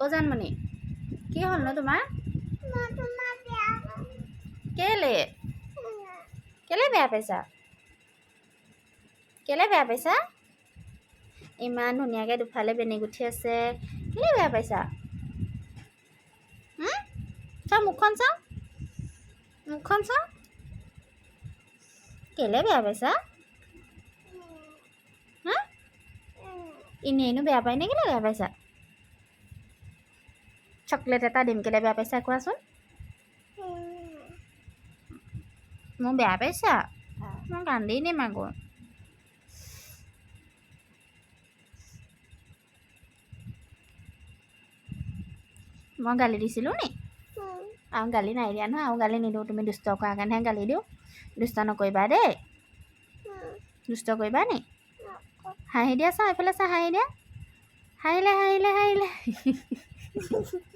জানমণি। কি হ'লনো তোমাৰ? কেলে? কেলে বেয়া পাইছা? কেলে বেয়া পাইছা? ইমান ধুনীয়াকৈ দুফালে বেনী গুঠি আছে। কেলে বেয়া পাইছা? চাওঁ, মুখখন চাওঁ। মুখখন চাওঁ। কেলে বেয়া পাইছা? হা এনেই এনেও বেয়া পায় নে? কেলে বেয়া পাইছা? চকলেট এটা দিম কেলে বেয়া পাইছা কোৱাচোন? মোৰ বেয়া পাইছা? মই কান্দি দিম আকৌ। মই গালি দিছিলোঁ নি? আৰু গালি নাই দিয়া নহয় আৰু গালি নিদিওঁ তুমি দুষ্ট কৰাৰ কাৰণেহে গালি দিওঁ। দুষ্ট নকৰিবা দেই। দুষ্ট কৰিবা নি? হাঁহি দিয়া চাওঁ এইফালে চা হাঁহি দিয়া। হাঁহিলে হাঁহিলে হাঁহিলে।